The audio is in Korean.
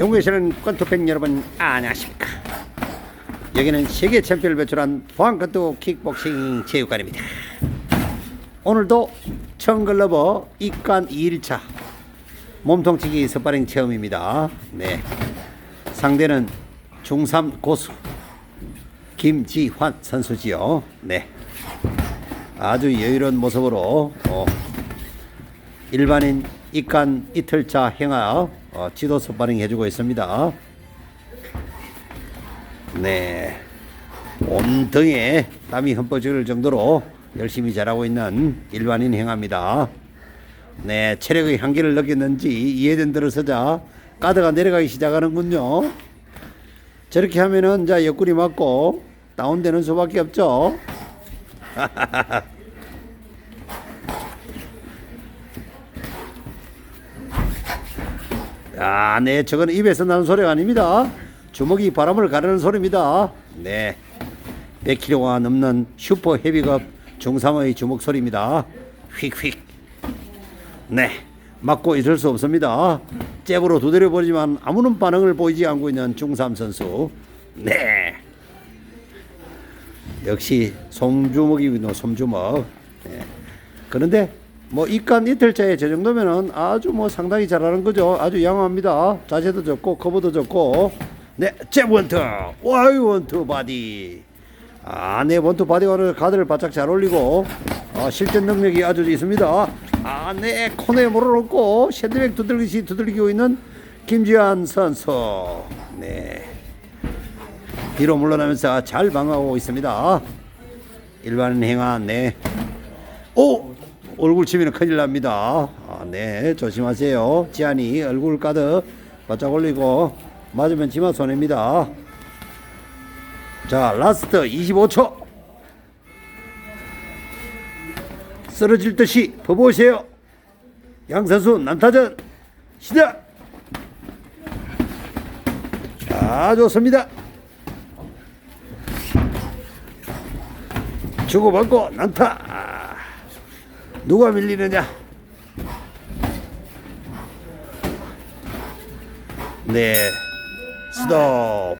전국에서는 권투팬 여러분 안녕하십니까? 여기는 세계 챔피언을 배출한 보안권투 킥복싱 체육관입니다. 오늘도 청글러버 입관 2일차 몸통치기 스파링 체험입니다. 네. 상대는 중3 고수 김지환 선수지요. 네. 아주 여유로운 모습으로 어, 일반인 입간 이틀차 행하 어, 지도 스파링 해주고 있습니다. 네, 온등에 땀이 흠뻑 질 정도로 열심히 잘하고 있는 일반인 행합니다. 네, 체력의 한계를 느꼈는지 이해된 들어서자 가드가 내려가기 시작하는군요. 저렇게 하면은 자 옆구리 맞고 다운되는 수밖에 없죠. 아, 네, 저건 입에서 나는 소리가 아닙니다. 주먹이 바람을 가르는 소리입니다. 네, 100kg가 넘는 슈퍼 헤비급 중3의 주먹 소리입니다. 휙휙. 네, 맞고 있을 수 없습니다. 잽으로 두드려 보지만 아무런 반응을 보이지 않고 있는 중3 선수. 네. 역시 솜주먹이군요, 솜주먹. 네. 그런데 뭐 입간 이틀차에 저 정도면은 아주 뭐 상당히 잘하는 거죠. 아주 양호합니다. 자세도 좋고 커버도 좋고. 네, 잽 원투, 와이 원투 바디. 아, 네 원투 바디 오늘 가드를 바짝 잘 올리고 아, 실전 능력이 아주 있습니다. 아, 네 코너에 몰아놓고 샌드백 두들기시 두들기고 있는 김지한 선수. 네. 뒤로 물러나면서 잘 방어하고 있습니다. 일반 행한 네. 오 얼굴 치면 큰일 납니다. 아, 네 조심하세요. 지안이 얼굴 가득 바짝 올리고 맞으면 지마 손해입니다. 자 라스트 25초 쓰러질 듯이 퍼보세요. 양 선수 난타전 시작. 자 좋습니다. 주고받고 난타 아, 누가 밀리느냐? 네. 스톱